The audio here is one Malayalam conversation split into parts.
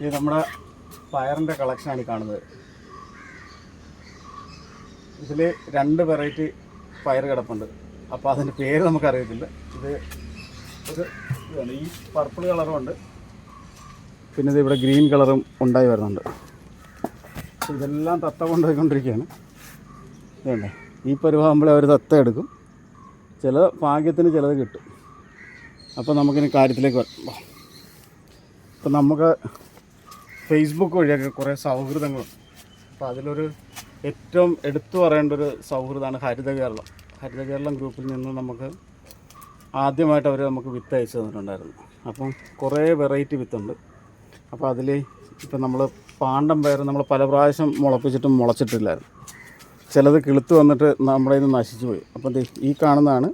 ഇത് നമ്മുടെ പയറിന്റെ കളക്ഷനാണ് കാണുന്നത്. ഇതിൽ രണ്ട് വെറൈറ്റി പയർ കിടപ്പുണ്ട്. അപ്പോൾ അതിന്റെ പേര് നമുക്കറിയത്തില്ല. ഇത് ഒരു ഇതാണ്. ഈ പർപ്പിൾ കളറും ഉണ്ട്. പിന്നെ ഇത് ഇവിടെ ഗ്രീൻ കളറും ഉണ്ടായി വരുന്നുണ്ട്. ഇതെല്ലാം തത്ത കൊണ്ടുപോയിക്കൊണ്ടിരിക്കുകയാണ്. ഇതുണ്ട്. ഈ പരുവാകുമ്പോൾ അവർ തത്ത എടുക്കും. ചില ഭാഗ്യത്തിന് ചിലത് കിട്ടും. അപ്പോൾ നമുക്കിനി കാര്യത്തിലേക്ക് വരാം അപ്പം നമുക്ക് ഫേസ്ബുക്ക് വഴിയൊക്കെ കുറേ സൗഹൃദങ്ങളുണ്ട് അപ്പോൾ അതിലൊരു ഏറ്റവും എടുത്തു പറയേണ്ട ഒരു സൗഹൃദമാണ് ഹരിത കേരളം. ഹരിത കേരളം ഗ്രൂപ്പിൽ നിന്ന് നമുക്ക് ആദ്യമായിട്ട് അവർ നമുക്ക് വിത്ത് അയച്ചു തന്നിട്ടുണ്ടായിരുന്നു. അപ്പം കുറേ വെറൈറ്റി വിത്തുണ്ട്. അപ്പോൾ അതിൽ ഇപ്പം നമ്മൾ പാണ്ടം പയർ നമ്മൾ പല പ്രാവശ്യം മുളപ്പിച്ചിട്ടും മുളച്ചിട്ടില്ലായിരുന്നു. ചിലത് കിളുത്ത് വന്നിട്ട് നമ്മുടെ നിന്ന് നശിച്ചു പോയി. അപ്പം ദേ ഈ കാണുന്നതാണ്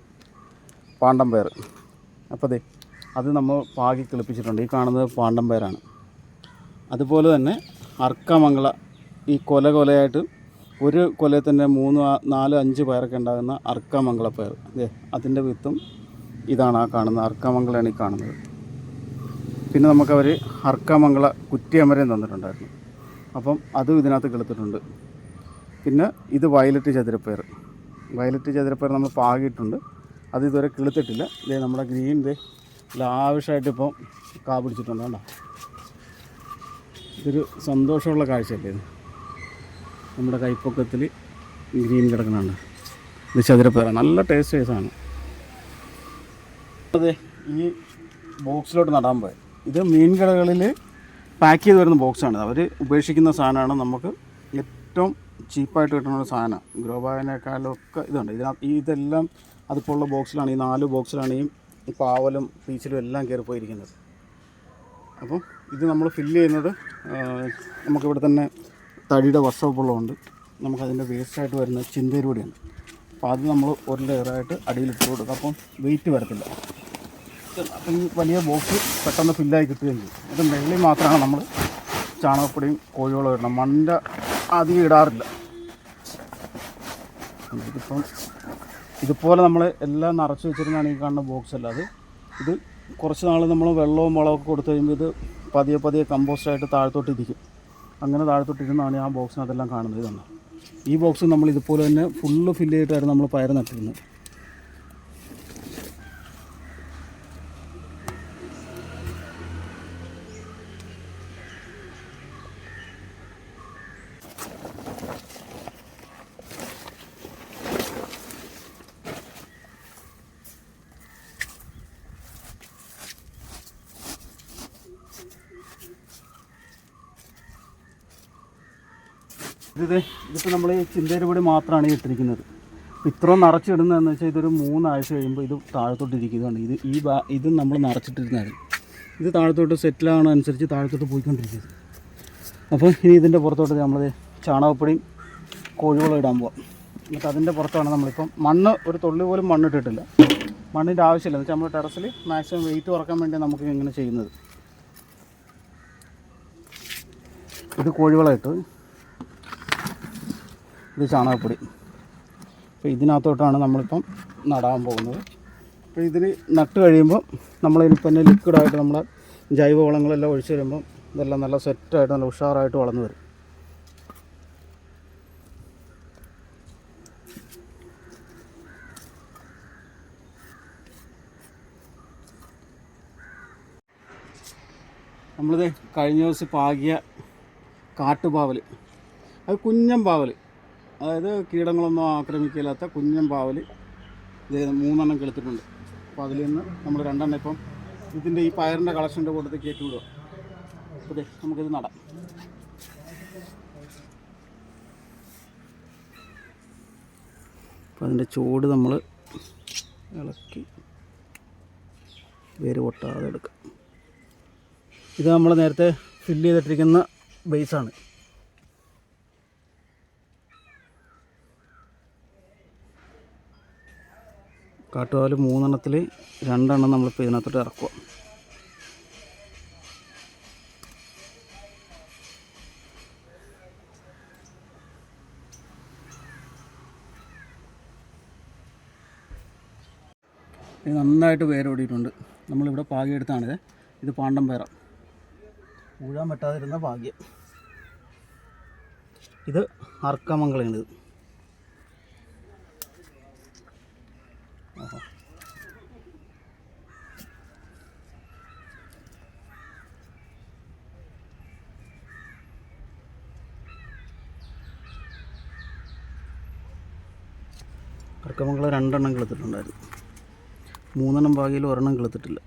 പാണ്ടം പയർ അപ്പോൾ ദേ അത് നമ്മൾ പാകി കിളിപ്പിച്ചിട്ടുണ്ട്. ഈ കാണുന്നത് പാണ്ടം പയറാണ്. അതുപോലെ തന്നെ അർക്കമംഗള ഈ കൊല കൊലയായിട്ട് ഒരു കൊലയിൽ തന്നെ മൂന്ന് നാല് അഞ്ച് പയറൊക്കെ ഉണ്ടാകുന്ന അർക്കമംഗള പയർ. അതെ അതിന്റെ വിത്തും ഇതാണ് ആ കാണുന്നത്. അർക്കമംഗളാണ് ഈ കാണുന്നത്. പിന്നെ നമുക്കവർ അർക്കമംഗള കുറ്റിയമരം തന്നിട്ടുണ്ടായിരുന്നു. അപ്പം അതും ഇതിനകത്ത് കെളുത്തിട്ടുണ്ട് പിന്നെ ഇത് വയലറ്റ് ചതുരപ്പയർ. വയലറ്റ് ചതുരപ്പയർ നമ്മൾ പാകിയിട്ടുണ്ട്. അത് ഇതുവരെ കിളുത്തിട്ടില്ല. ഇതേ നമ്മുടെ ഗ്രീൻ ദേ ലാവിഷായിട്ടിപ്പം കാ പിടിച്ചിട്ടുണ്ട് കണ്ടോ? ഇതൊരു സന്തോഷമുള്ള കാഴ്ചയല്ലേ നമ്മുടെ കൈപ്പൊക്കത്തിൽ ഗ്രീൻ കിടക്കുന്നുണ്ട് ഇത് ചതുരപ്പേറ നല്ല ടേസ്റ്റ് വൈസാണ് അതെ ഈ ബോക്സിലോട്ട് നടാൻ പോയത് ഇത് മീൻ കടകളിൽ പാക്ക് ചെയ്ത് വരുന്ന ബോക്സാണ്. അവർ ഉപേക്ഷിക്കുന്ന സാധനമാണ് നമുക്ക് ഏറ്റവും ചീപ്പായിട്ട് കിട്ടുന്ന ഒരു സാധനം. ഗ്രോ ബാഗിനേക്കാളും ഇതുണ്ട്. ഇതിനകത്ത് ഇതെല്ലാം അതിപ്പോൾ ഉള്ള ബോക്സിലാണ് ഈ നാല് ബോക്സിലാണ് ഈ പാവലും പീച്ചിലും എല്ലാം കയറി പോയിരിക്കുന്നത് അപ്പം ഇത് നമ്മൾ ഫില്ല് ചെയ്യുന്നത് നമുക്കിവിടെ തന്നെ തടിയുടെ വർഷപ്പുള്ളതുകൊണ്ട് നമുക്കതിന്റെ വേസ്റ്റായിട്ട് വരുന്ന ചിന്തയിലൂടെയാണ് അപ്പോൾ അത് നമ്മൾ ഒരു ലെയറായിട്ട് അടിയിലിട്ട് കൊടുക്കുക അപ്പം വെയിറ്റ് വരത്തില്ല. അപ്പം ഈ വലിയ ബോക്സ് പെട്ടെന്ന് ഫില്ലായി കിട്ടുകയും ചെയ്യും. ഇത് മേളിൽ മാത്രമാണ് നമ്മൾ ചാണകപ്പൊടിയും കോഴിവളം ഇടണം. മണ്ണിന്റെ അധികം ഇടാറില്ല. ഇതിപ്പം ഇതുപോലെ നമ്മൾ എല്ലാം നിറച്ച് വെച്ചിരുന്നാണ് ഈ കാണുന്ന ബോക്സ് അല്ലാതെ ഇത് കുറച്ച് നാൾ നമ്മൾ വെള്ളവും വളമൊക്കെ കൊടുത്തു കഴിയുമ്പോൾ ഇത് പതിയെ പതിയെ കമ്പോസ്റ്റായിട്ട് താഴത്തോട്ട് ഇരിക്കും അങ്ങനെ താഴ്ത്തോട്ടിരുന്നാണ് ആ ബോക്സിനകത്തെല്ലാം കാണുന്നത് ഇതാണ് ഈ ബോക്സ് നമ്മൾ ഇതുപോലെ തന്നെ ഫുള്ള് ഫില്ല് ചെയ്തിട്ടായിരുന്നു നമ്മൾ പയർ നട്ടിരുന്നത്. ഇത് ഇതിപ്പോൾ നമ്മൾ ചിന്തയുടെ കൂടി മാത്രമാണ് ഇട്ടിരിക്കുന്നത്. ഇത്ര നിറച്ചിടുന്നതെന്ന് വെച്ചാൽ ഇതൊരു മൂന്നാഴ്ച കഴിയുമ്പോൾ ഇത് താഴത്തോട്ട് ഇരിക്കുന്നതാണ് ഇത് ഈ ബാ ഇത് നമ്മൾ നിറച്ചിട്ടിരുന്നത് ഇത് താഴത്തോട്ട് സെറ്റിലാവണ അനുസരിച്ച് താഴത്തോട്ട് പോയിക്കൊണ്ടിരിക്കുന്നത് അപ്പോൾ ഇനി ഇതിന്റെ പുറത്തോട്ട് നമ്മൾ ചാണകപ്പൊടിയും കോഴിവളം ഇടാൻ പോവാം. എന്നിട്ട് അതിന്റെ പുറത്താണ് നമ്മളിപ്പം മണ്ണ് ഒരു തുള്ളി പോലും മണ്ണ് ഇട്ടിട്ടില്ല. മണ്ണിന്റെ ആവശ്യമില്ല. എന്ന് വെച്ചാൽ നമ്മൾ ടെറസിൽ മാക്സിമം വെയിറ്റ് കുറയ്ക്കാൻ വേണ്ടി നമുക്ക് ഇങ്ങനെ ചെയ്യുന്നത്. ഇത് കോഴിവളം ഇട്ടു ഇത് ചാണകപ്പൊടി. അപ്പോൾ ഇതിനകത്തോട്ടാണ് നമ്മളിപ്പം നടാൻ പോകുന്നത്. അപ്പോൾ ഇതിൽ നട്ട് കഴിയുമ്പോൾ നമ്മളിനിപ്പോൾ തന്നെ ലിക്വിഡായിട്ട് ജൈവ ജൈവവളങ്ങളെല്ലാം ഒഴിച്ച് വരുമ്പം ഇതെല്ലാം നല്ല സെറ്റായിട്ട് നല്ല ഉഷാറായിട്ട് വളർന്നു വരും. നമ്മളിത് കഴിഞ്ഞ ദിവസം പാകിയ കാട്ടുപാവൽ അത് കുഞ്ഞൻ പാവൽ അതായത് കീടങ്ങളൊന്നും ആക്രമിക്കില്ലാത്ത കുഞ്ഞൻ പാവൽ മൂന്നെണ്ണം കെളുത്തിട്ടുണ്ട് അപ്പോൾ അതിൽ നിന്ന് നമ്മൾ രണ്ടെണ്ണം ഇപ്പം ഇതിന്റെ ഈ പയറിന്റെ കളക്ഷന്റെ കൂട്ടത്തിൽ കയറ്റി വിടുക ഓക്കെ നമുക്കിത് നടാം. അപ്പോൾ അതിന്റെ ചൂട് നമ്മൾ ഇളക്കി വേര് പൊട്ടാതെ എടുക്കാം. ഇത് നമ്മൾ നേരത്തെ ഫില്ല് ചെയ്തിട്ടിരിക്കുന്ന ബേസാണ് കാട്ടുപാൽ മൂന്നെണ്ണത്തിൽ രണ്ടെണ്ണം നമ്മളിപ്പോൾ ഇതിനകത്തോട്ട് ഇറക്കുക ഇത് നന്നായിട്ട് വേരോടിയിട്ടുണ്ട് നമ്മളിവിടെ പാകിയെടുത്താണിത്. ഇത് പാണ്ടം പേറ ഊഴാൻ പറ്റാതിരുന്ന ഭാഗ്യം ഇത് അർക്കമംഗലാണ് അർക്കമംഗലം രണ്ടെണ്ണം കിളുത്തിട്ടുണ്ടായിരുന്നു. മൂന്നെണ്ണം ഭാഗ്യയിൽ ഒരെണ്ണം കിളുത്തിട്ടില്ല.